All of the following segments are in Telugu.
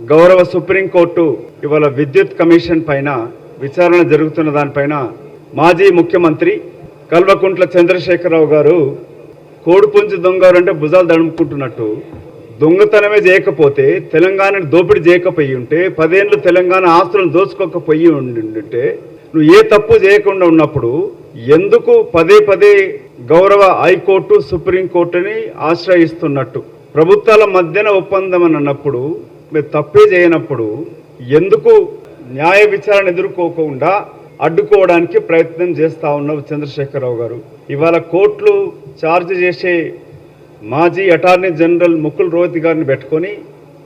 గౌరవ సుప్రీంకోర్టు ఇవాళ విద్యుత్ కమిషన్ పైన విచారణ జరుగుతున్న దానిపైన మాజీ ముఖ్యమంత్రి కల్వకుంట్ల చంద్రశేఖరరావు గారు కోడిపుంజు దొంగ అంటే భుజాలు దడుముకుంటున్నట్టు దొంగతనమే చేయకపోతే తెలంగాణను దోపిడీ చేయకపోయి ఉంటే పదేళ్ళు తెలంగాణ ఆస్తులను దోచుకోకపోయి ఉంటే నువ్వు ఏ తప్పు చేయకుండా ఉన్నప్పుడు ఎందుకు పదే పదే గౌరవ హైకోర్టు సుప్రీంకోర్టుని ఆశ్రయిస్తున్నట్టు? ప్రభుత్వాల మధ్యన ఒప్పందం అని అన్నప్పుడు మీరు తప్పే చేయనప్పుడు ఎందుకు న్యాయ విచారణ ఎదుర్కోకుండా అడ్డుకోవడానికి ప్రయత్నం చేస్తా ఉన్నావు చంద్రశేఖరరావు గారు? ఇవాళ కోర్టులు ఛార్జ్ చేసే మాజీ అటార్నీ జనరల్ ముకుల్ రోహిత్ గారిని పెట్టుకొని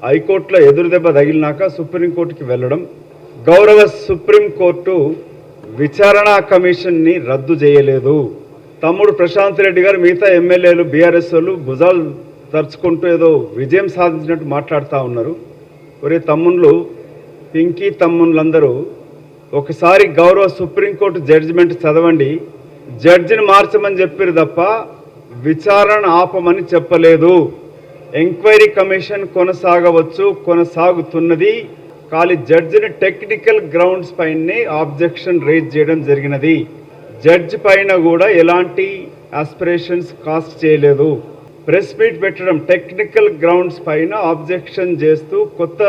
హైకోర్టులో ఎదురుదెబ్బ తగిలినాక సుప్రీంకోర్టుకి వెళ్ళడం గౌరవ సుప్రీంకోర్టు విచారణ కమిషన్ని రద్దు చేయలేదు. తమ్ముడు ప్రశాంత్ రెడ్డి గారు మిగతా ఎమ్మెల్యేలు బీఆర్ఎస్ వాళ్ళు భుజాలు తరుచుకుంటూ ఏదో విజయం సాధించినట్టు మాట్లాడుతూ ఉన్నారు. ఒరే తమ్ముళ్ళు పింకీ తమ్ముళ్ళందరూ ఒకసారి గౌరవ సుప్రీంకోర్టు జడ్జిమెంట్ చదవండి. జడ్జిని మార్చమని చెప్పారు తప్ప విచారణ ఆపమని చెప్పలేదు. ఎంక్వైరీ కమిషన్ కొనసాగవచ్చు కొనసాగుతున్నది. ఖాళీ జడ్జిని టెక్నికల్ గ్రౌండ్స్ పైనే ఆబ్జెక్షన్ రేజ్ చేయడం జరిగినది. జడ్జ్ పైన కూడా ఎలాంటి ఆస్పిరేషన్స్ కాస్ట్ చేయలేదు. ప్రెస్ మీట్ పెట్టడం టెక్నికల్ గ్రౌండ్స్ పైన ఆబ్జెక్షన్ చేస్తూ కొత్త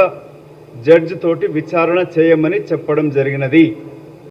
జడ్జి తోటి విచారణ చేయమని చెప్పడం జరిగినది.